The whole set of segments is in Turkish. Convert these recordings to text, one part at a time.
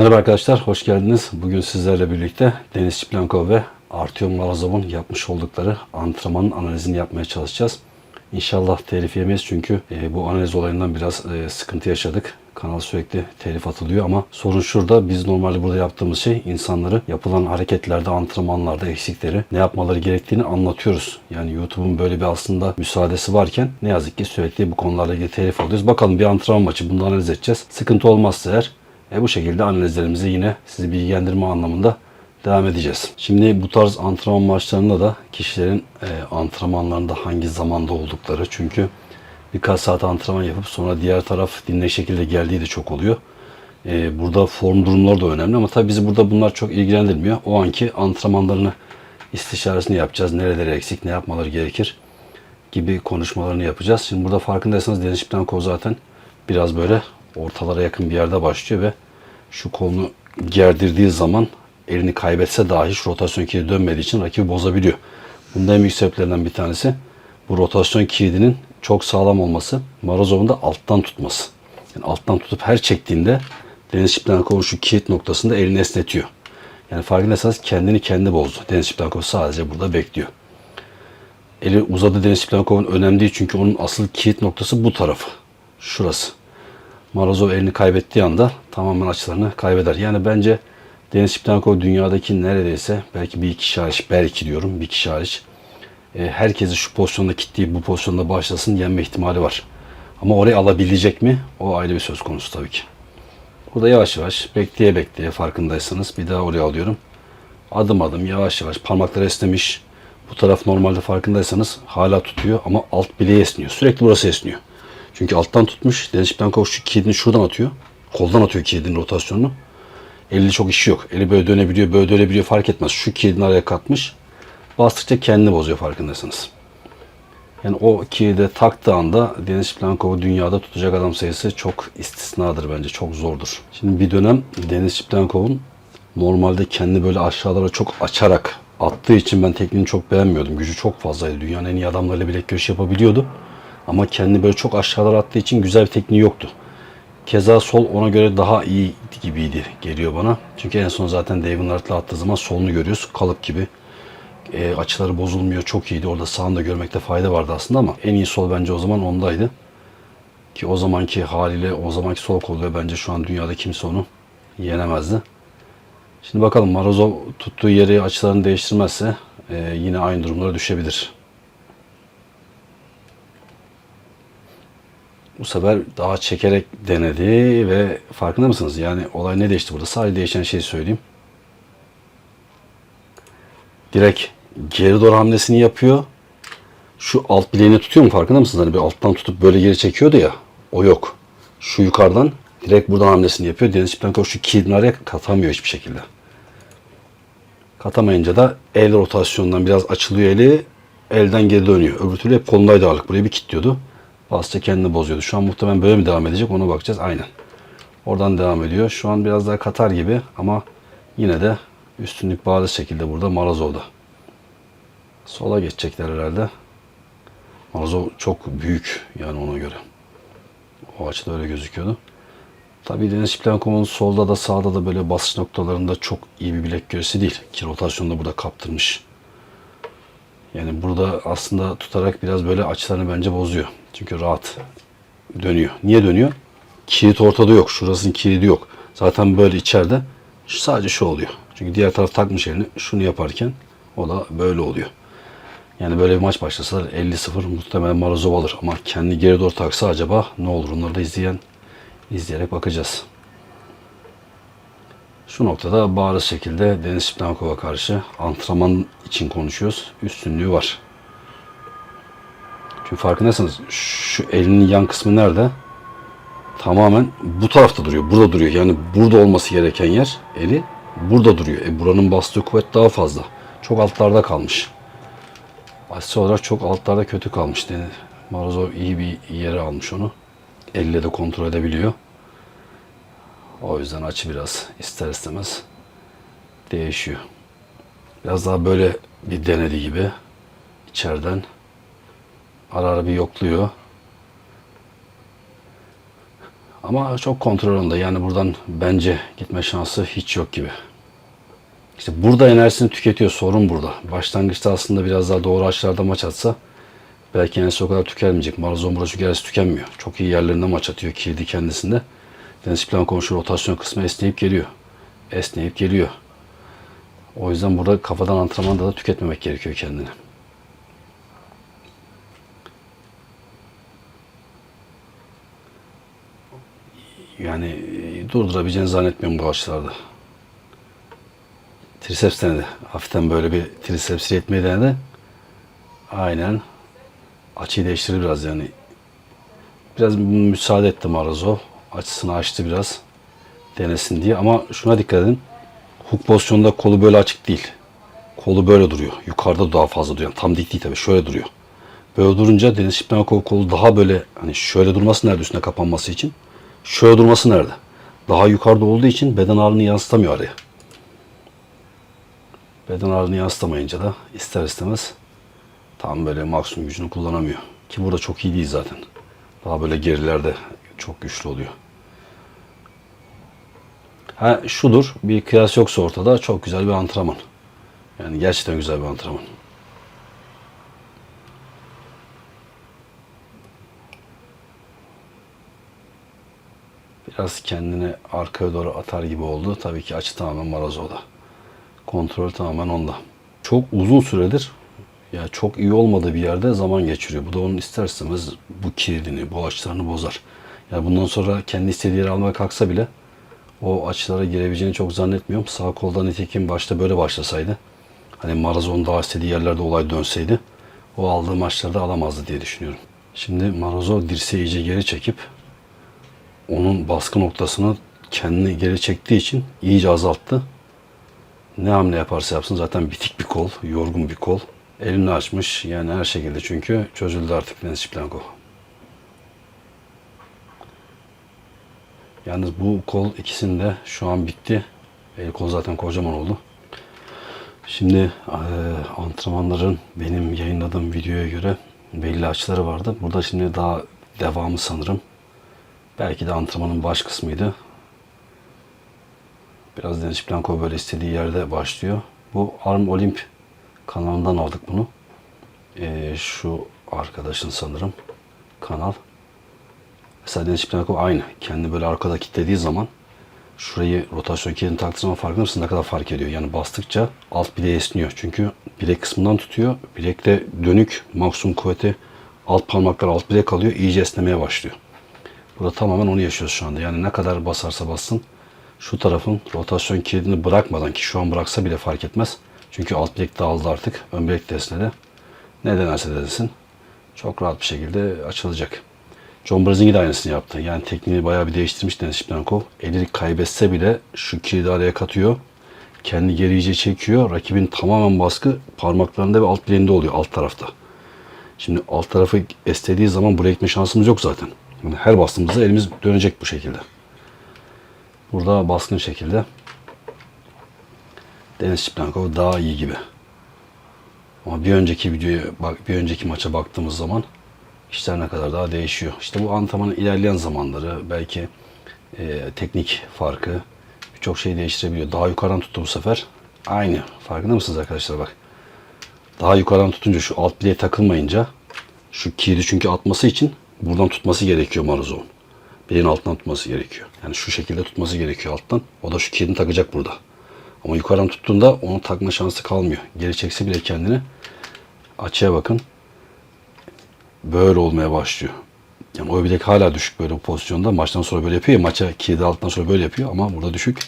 Merhaba arkadaşlar, hoş geldiniz. Bugün sizlerle birlikte Deniz Çiplenko ve Artyom Marazov'un yapmış oldukları antrenmanın analizini yapmaya çalışacağız. İnşallah telif yemeyiz çünkü e, bu analiz olayından biraz e, sıkıntı yaşadık. Kanal sürekli telif atılıyor ama sorun şurada biz normalde burada yaptığımız şey insanları yapılan hareketlerde, antrenmanlarda eksikleri, ne yapmaları gerektiğini anlatıyoruz. Yani YouTube'un böyle bir aslında müsaadesi varken ne yazık ki sürekli bu konularla ilgili telif alıyoruz. Bakalım bir antrenman maçı bunu analiz edeceğiz. Sıkıntı olmazsa eğer e bu şekilde analizlerimizi yine sizi bilgilendirme anlamında devam edeceğiz. Şimdi bu tarz antrenman maçlarında da kişilerin e, antrenmanlarında hangi zamanda oldukları çünkü birkaç saat antrenman yapıp sonra diğer taraf dinle şekilde geldiği de çok oluyor. E, burada form durumları da önemli ama tabii bizi burada bunlar çok ilgilendirmiyor. O anki antrenmanlarını istişaresini yapacağız. Nereleri eksik, ne yapmaları gerekir gibi konuşmalarını yapacağız. Şimdi burada farkındaysanız Deniz Şiplenko zaten biraz böyle ortalara yakın bir yerde başlıyor ve şu kolunu gerdirdiği zaman elini kaybetse dahi şu rotasyon kilidi dönmediği için rakibi bozabiliyor. Bunda en büyük sebeplerinden bir tanesi bu rotasyon kilidinin çok sağlam olması, Marozov'un da alttan tutması. Yani alttan tutup her çektiğinde Deniz Şiplenkov'un şu kilit noktasında elini esnetiyor. Yani farkındaysanız kendini kendi bozdu. Deniz Şiplenkov sadece burada bekliyor. Eli uzadı Deniz Şiplenkov'un önemli değil çünkü onun asıl kilit noktası bu tarafı. Şurası. Marozov elini kaybettiği anda tamamen açılarını kaybeder. Yani bence Deniz Şiplenkov dünyadaki neredeyse belki bir kişi hariç, belki diyorum bir kişi hariç e, herkesi şu pozisyonda kitleyip bu pozisyonda başlasın yenme ihtimali var. Ama orayı alabilecek mi? O ayrı bir söz konusu tabii ki. Burada yavaş yavaş bekleye bekleye farkındaysanız bir daha oraya alıyorum. Adım adım yavaş yavaş parmakları esnemiş. Bu taraf normalde farkındaysanız hala tutuyor ama alt bileği esniyor. Sürekli burası esniyor. Çünkü alttan tutmuş. Deniz Şiplenkov şu kilidini şuradan atıyor. Koldan atıyor kilidin rotasyonunu. Eli çok işi yok. Eli böyle dönebiliyor, böyle dönebiliyor fark etmez. Şu kilidini araya katmış. Bastıkça kendini bozuyor farkındaysanız. Yani o kilide taktığı anda Deniz Şiplenkov'u dünyada tutacak adam sayısı çok istisnadır bence. Çok zordur. Şimdi bir dönem Deniz Şiplenkov'un normalde kendi böyle aşağılara çok açarak attığı için ben tekniğini çok beğenmiyordum. Gücü çok fazlaydı. Dünyanın en iyi adamlarıyla bilek görüş yapabiliyordu. Ama kendi böyle çok aşağılara attığı için güzel bir tekniği yoktu. Keza sol ona göre daha iyi gibiydi geliyor bana. Çünkü en son zaten David Hart'la attığı zaman solunu görüyoruz. Kalıp gibi. E, açıları bozulmuyor. Çok iyiydi. Orada sağını da görmekte fayda vardı aslında ama en iyi sol bence o zaman ondaydı. Ki o zamanki haliyle o zamanki sol koluyla bence şu an dünyada kimse onu yenemezdi. Şimdi bakalım Marozov tuttuğu yeri açılarını değiştirmezse e, yine aynı durumlara düşebilir. Bu sefer daha çekerek denedi ve farkında mısınız? Yani olay ne değişti burada? Sadece değişen şeyi söyleyeyim. Direkt geri doğru hamlesini yapıyor. Şu alt bileğini tutuyor mu farkında mısınız? Hani bir alttan tutup böyle geri çekiyordu ya. O yok. Şu yukarıdan direkt buradan hamlesini yapıyor. Deniz Şiplenkov şu kilidini araya katamıyor hiçbir şekilde. Katamayınca da el rotasyonundan biraz açılıyor eli. Elden geri dönüyor. Öbür türlü hep kolundaydı ağırlık. Burayı bir kilitliyordu. Basça kendini bozuyordu. Şu an muhtemelen böyle mi devam edecek ona bakacağız. Aynen. Oradan devam ediyor. Şu an biraz daha Katar gibi ama yine de üstünlük bariz şekilde burada Marazov'da. Sola geçecekler herhalde. Marazov çok büyük yani ona göre. O açıda öyle gözüküyordu. Tabii Deniz Şiplenkov'un solda da sağda da böyle basış noktalarında çok iyi bir bilek göğsü değil. Ki rotasyonda burada kaptırmış. Yani burada aslında tutarak biraz böyle açılarını bence bozuyor. Çünkü rahat dönüyor. Niye dönüyor? Kilit ortada yok. Şurasının kilidi yok. Zaten böyle içeride sadece şu oluyor. Çünkü diğer taraf takmış elini. Şunu yaparken o da böyle oluyor. Yani böyle bir maç başlasalar 50-0 muhtemelen Marozov alır. Ama kendi geri doğru taksa acaba ne olur? Onları da izleyen izleyerek bakacağız. Şu noktada bariz şekilde Deniz Şiplenkov'a karşı antrenman için konuşuyoruz. Üstünlüğü var. Çünkü farkındaysanız şu elinin yan kısmı nerede? Tamamen bu tarafta duruyor. Burada duruyor. Yani burada olması gereken yer eli burada duruyor. E buranın bastığı kuvvet daha fazla. Çok altlarda kalmış. Asli olarak çok altlarda kötü kalmış. Yani Marozov iyi bir yere almış onu. Elle de kontrol edebiliyor. O yüzden açı biraz ister istemez değişiyor. Biraz daha böyle bir denedi gibi içeriden ara ara bir yokluyor. Ama çok kontrolünde. Yani buradan bence gitme şansı hiç yok gibi. İşte burada enerjisini tüketiyor. Sorun burada. Başlangıçta aslında biraz daha doğru açılarda maç atsa belki enerjisi o kadar tükenmeyecek. Burada çünkü enerjisi tükenmiyor. Çok iyi yerlerinde maç atıyor kilidi kendisinde. Deniz plan komşu rotasyon kısmı esneyip geliyor. Esneyip geliyor. O yüzden burada kafadan antrenmanda da tüketmemek gerekiyor kendini. Yani e, durdurabileceğini zannetmiyorum bu açılarda. Triceps denedi. Hafiften böyle bir triceps etmeyi denedi. Aynen. Açıyı değiştirdi biraz yani. Biraz müsaade etti Marazov. Açısını açtı biraz. Denesin diye. Ama şuna dikkat edin. Hook pozisyonunda kolu böyle açık değil. Kolu böyle duruyor. Yukarıda daha fazla duruyor. Tam dik değil tabii. Şöyle duruyor. Böyle durunca Deniz Şipnakov kolu daha böyle hani şöyle durması nerede üstüne kapanması için. Şöyle durması nerede? Daha yukarıda olduğu için beden ağırlığını yansıtamıyor araya. Beden ağırlığını yansıtamayınca da ister istemez tam böyle maksimum gücünü kullanamıyor. Ki burada çok iyi değil zaten. Daha böyle gerilerde çok güçlü oluyor. Ha şudur, bir kıyas yoksa ortada çok güzel bir antrenman. Yani gerçekten güzel bir antrenman. Biraz kendini arkaya doğru atar gibi oldu. Tabii ki açı tamamen Marazov'da. Kontrol tamamen onda. Çok uzun süredir ya çok iyi olmadığı bir yerde zaman geçiriyor. Bu da onun ister istemez bu kilidini, bu açılarını bozar. Yani bundan sonra kendi istediği yere almaya kalksa bile o açılara girebileceğini çok zannetmiyorum. Sağ koldan nitekim başta böyle başlasaydı. Hani Marazon daha istediği yerlerde olay dönseydi o aldığı maçlarda alamazdı diye düşünüyorum. Şimdi Marazov dirseği iyice geri çekip onun baskı noktasını kendini geri çektiği için iyice azalttı. Ne hamle yaparsa yapsın zaten bitik bir kol, yorgun bir kol. Elini açmış yani her şekilde çünkü çözüldü artık Deniz Şiplenko. Yalnız bu kol ikisinde şu an bitti. El kol zaten kocaman oldu. Şimdi e, antrenmanların benim yayınladığım videoya göre belli açıları vardı. Burada şimdi daha devamı sanırım. Belki de antrenmanın baş kısmıydı. Biraz Deniz Blanco böyle istediği yerde başlıyor. Bu Arm Olymp kanalından aldık bunu. Ee, şu arkadaşın sanırım kanal. Mesela Deniz Blanco aynı. Kendi böyle arkada kilitlediği zaman şurayı rotasyon kilidini taktığı zaman farkında mısın ne kadar fark ediyor? Yani bastıkça alt bileği esniyor. Çünkü bilek kısmından tutuyor. Bilekte dönük maksimum kuvveti alt parmaklar alt bilek alıyor. iyice esnemeye başlıyor. Burada tamamen onu yaşıyoruz şu anda. Yani ne kadar basarsa bassın şu tarafın rotasyon kilidini bırakmadan ki şu an bıraksa bile fark etmez. Çünkü alt bilek dağıldı artık. Ön bilek de esnedi. Ne denerse desin çok rahat bir şekilde açılacak. John Brazingi de aynısını yaptı. Yani tekniğini bayağı bir değiştirmiş Deniz Şiplenkov. Eli kaybetse bile şu kilidi araya katıyor. Kendi geri iyice çekiyor. Rakibin tamamen baskı parmaklarında ve alt bileğinde oluyor alt tarafta. Şimdi alt tarafı esnediği zaman buraya gitme şansımız yok zaten. Yani her bastığımızda elimiz dönecek bu şekilde. Burada baskın şekilde Deniz Şiplankov daha iyi gibi. Ama bir önceki videoya bak bir önceki maça baktığımız zaman işler ne kadar daha değişiyor. İşte bu antrenmanın ilerleyen zamanları belki e, teknik farkı birçok şey değiştirebiliyor. Daha yukarıdan tuttu bu sefer. Aynı. Farkında mısınız arkadaşlar bak. Daha yukarıdan tutunca şu alt bileğe takılmayınca şu kilidi çünkü atması için buradan tutması gerekiyor Maruzov'un. Bileğin altından tutması gerekiyor. Yani şu şekilde tutması gerekiyor alttan. O da şu kilidini takacak burada. Ama yukarıdan tuttuğunda onu takma şansı kalmıyor. Geri çekse bile kendini açıya bakın. Böyle olmaya başlıyor. Yani o bilek hala düşük böyle pozisyonda. Maçtan sonra böyle yapıyor ya. Maça kilidi alttan sonra böyle yapıyor ama burada düşük.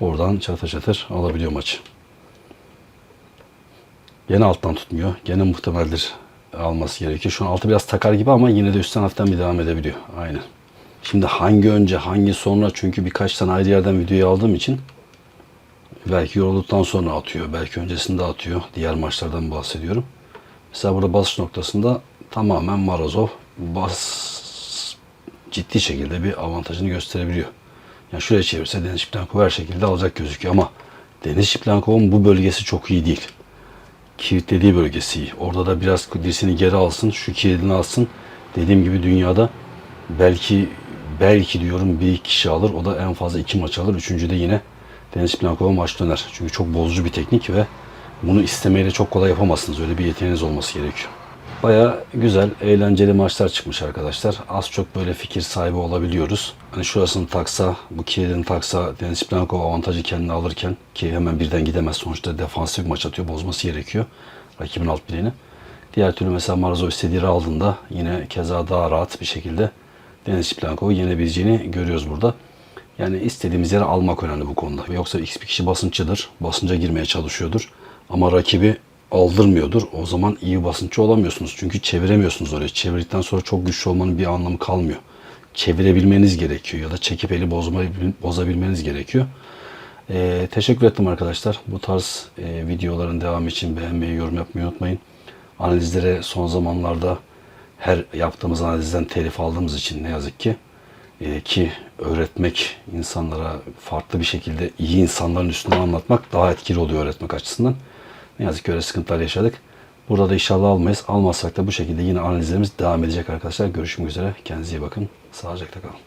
Oradan çatır çatır alabiliyor maçı. Gene alttan tutmuyor. Gene muhtemeldir alması gerekiyor. Şu an altı biraz takar gibi ama yine de üstten hafiften bir devam edebiliyor. Aynen. Şimdi hangi önce hangi sonra çünkü birkaç tane ayrı yerden videoyu aldığım için belki yorulduktan sonra atıyor. Belki öncesinde atıyor. Diğer maçlardan bahsediyorum. Mesela burada basış noktasında tamamen Marazov bas ciddi şekilde bir avantajını gösterebiliyor. Yani şuraya çevirse Deniz Şiplenkov her şekilde alacak gözüküyor ama Deniz Şiplenkov'un bu bölgesi çok iyi değil. Kilitlediği bölgesi iyi. Orada da biraz dirseğini geri alsın, şu kilidini alsın. Dediğim gibi dünyada belki belki diyorum bir kişi alır. O da en fazla iki maç alır. Üçüncüde yine Deniz Plankova maç döner. Çünkü çok bozucu bir teknik ve bunu istemeyle çok kolay yapamazsınız. Öyle bir yeteneğiniz olması gerekiyor. Baya güzel, eğlenceli maçlar çıkmış arkadaşlar. Az çok böyle fikir sahibi olabiliyoruz. Hani şurasını taksa, bu kilidini taksa Deniz Plankova avantajı kendine alırken ki hemen birden gidemez. Sonuçta defansif maç atıyor, bozması gerekiyor rakibin alt bileğini. Diğer türlü mesela Marazov istediği aldığında yine keza daha rahat bir şekilde Deniz Plankov'u yenebileceğini görüyoruz burada. Yani istediğimiz yere almak önemli bu konuda. Yoksa X bir kişi basınççıdır. Basınca girmeye çalışıyordur. Ama rakibi aldırmıyordur. O zaman iyi basınççı olamıyorsunuz. Çünkü çeviremiyorsunuz oraya. Çevirdikten sonra çok güçlü olmanın bir anlamı kalmıyor. Çevirebilmeniz gerekiyor ya da çekip eli bozma, bozabilmeniz gerekiyor. Ee, teşekkür ettim arkadaşlar. Bu tarz e, videoların devamı için beğenmeyi, yorum yapmayı unutmayın. Analizlere son zamanlarda her yaptığımız analizden telif aldığımız için ne yazık ki e, ki öğretmek insanlara farklı bir şekilde iyi insanların üstüne anlatmak daha etkili oluyor öğretmek açısından. Ne yazık ki öyle sıkıntılar yaşadık. Burada da inşallah almayız. Almazsak da bu şekilde yine analizlerimiz devam edecek arkadaşlar. Görüşmek üzere. Kendinize iyi bakın. Sağlıcakla kalın.